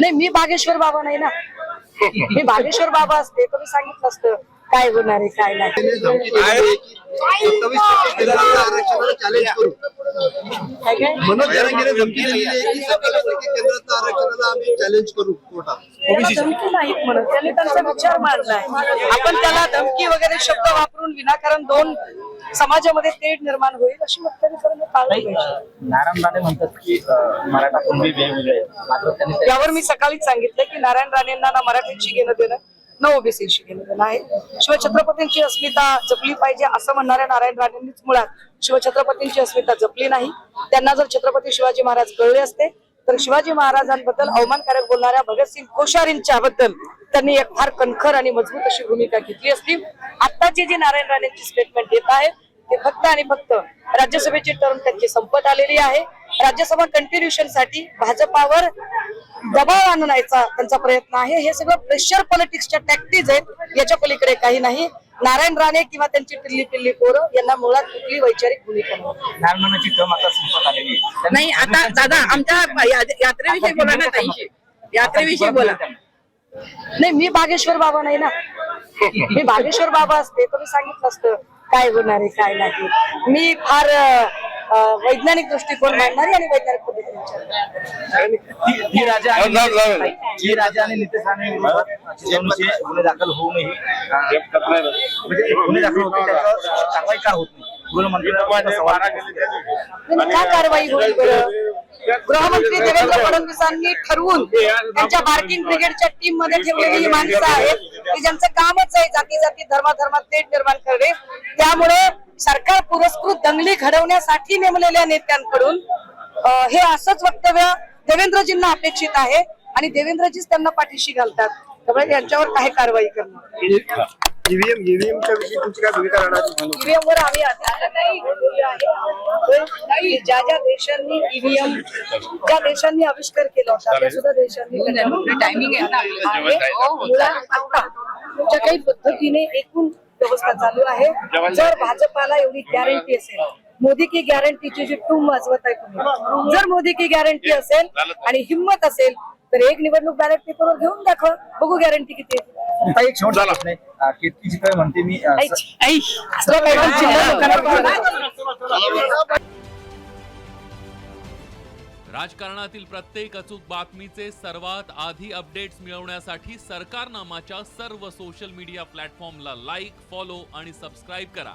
नाही मी बागेश्वर बाबा नाही ना. मी बागेश्वर बाबा असते तर मी सांगितलं असतं. काय होणार आहे काय नाही. आरक्षणाला चॅलेंज करू. काय काय? मनोज जरांगीने धमकी दिलेली आहे की सत्तावीस टक्के केंद्राचं आरक्षणाला आम्ही चॅलेंज करू कोर्टात धमकी नाहीत म्हणत. त्यांनी त्यांचा विचार मांडलाय आपण त्याला धमकी वगैरे शब्द वापरून विनाकारण दोन समाजामध्ये तेढ निर्माण होईल अशी करणं पाहिजे. नारायण राणे म्हणतात की मराठा कुणबी वेगवेगळे. मात्र त्यांनी मी सकाळीच सांगितलं की नारायण राणेंना ना मराठीशी घेणं देणं न ओबीसीशी घेणं देणं आहे. शिवछत्रपतींची अस्मिता जपली पाहिजे असं म्हणणाऱ्या नारायण राणेंनीच मुळात शिवछत्रपतींची अस्मिता जपली नाही. त्यांना जर छत्रपती शिवाजी महाराज कळले असते तर शिवाजी महाराजांबद्दल अवमानकारक बोलणाऱ्या भगतसिंग कोश्यारींच्या बद्दल त्यांनी एक फार कणखर आणि मजबूत अशी भूमिका घेतली असती. आत्ताची जी नारायण राणेंची स्टेटमेंट येत आहे ते फक्त आणि फक्त राज्यसभेची टर्म त्यांची संपत आलेली आहे. राज्यसभा कंटिन्युशनसाठी भाजपावर दबाव आणण्याचा त्यांचा प्रयत्न आहे. हे सगळं प्रेशर पॉलिटिक्सच्या टॅक्टिक्स आहेत. याच्या पलीकडे काही नाही. नारायण राणे किंवा त्यांची टिल्ली पिल्ली पोरं यांना मुळात कुठली वैचारिक भूमिका नाही. आता संपत आलेली आहे. त्यांनी- नाही आता दादा आमच्या या- यात्रेविषयी बोला ना ताईशी यात्रेविषयी बोला. नाही मी बागेश्वर बाबा नाही ना. मी बागेश्वर बाबा असते तर मी सांगितलं असतं काय होणार आहे काय नाही. मी फार अं, अं, वैज्ञानिक दृष्टिकोन मांडणारी आणि वैज्ञानिक पद्धतीने विचार करणारी. ती- ती राजा आणि जी राजा आणि नितेश राणे विरोधात चिरवणूकचे गुन्हे दाखल होऊनही म्हणजे गुन्हे दाखल होते त्याच्यावर कारवाई का होत नाही गृहमंत्र्यांचा सवाल कारवाई होईल बरं? गृहमंत्री देवेंद्र फडणवीसांनी ठरवून त्यांच्या बार्किंग ब्रिगेडच्या टीममध्ये ठेवलेली ही माणसं आहेत. की ज्यांचं कामच आहे जाती जाती धर्माधर्मात तेट निर्माण करणे. त्यामुळे सरकार पुरस्कृत दंगली घडवण्यासाठी नेमलेल्या नेत्यांकडून हे असंच वक्तव्य देवेंद्रजींना अपेक्षित आहे आणि देवेंद्रजीच त्यांना पाठीशी घालतात. त्यामुळे यांच्यावर काही कारवाई करणार? ईव्हीएम ईव्हीएमच्या विषयी तुमची काय भूमिका राहणार? ईव्हीएम वर आम्ही आता ज्या ज्या देशांनी ईव्हीएम ज्या देशांनी आविष्कार केला होता त्या सुद्धा देशांनी टायमिंग आहे ना. आहे. मुळात आता ज्या काही पद्धतीने एकूण व्यवस्था चालू आहे. जर भाजपाला एवढी गॅरंटी असेल मोदी की गॅरंटीची जी टूम वाजवत आहे तुम्ही. जर मोदी की गॅरंटी असेल आणि हिंमत असेल तर एक निवडणूक बॅलेट पेपरवर घेऊन दाखवा. बघू गॅरंटी किती आहे. आता एक शेवट झाला. नाही चित्र म्हणते मी. राजकारणातील प्रत्येक अचूक बातमीचे सर्वात आधी अपडेट्स मिळवण्यासाठी सरकारनामाच्या सर्व सोशल मीडिया प्लॅटफॉर्मला लाईक फॉलो आणि सबस्क्राईब करा.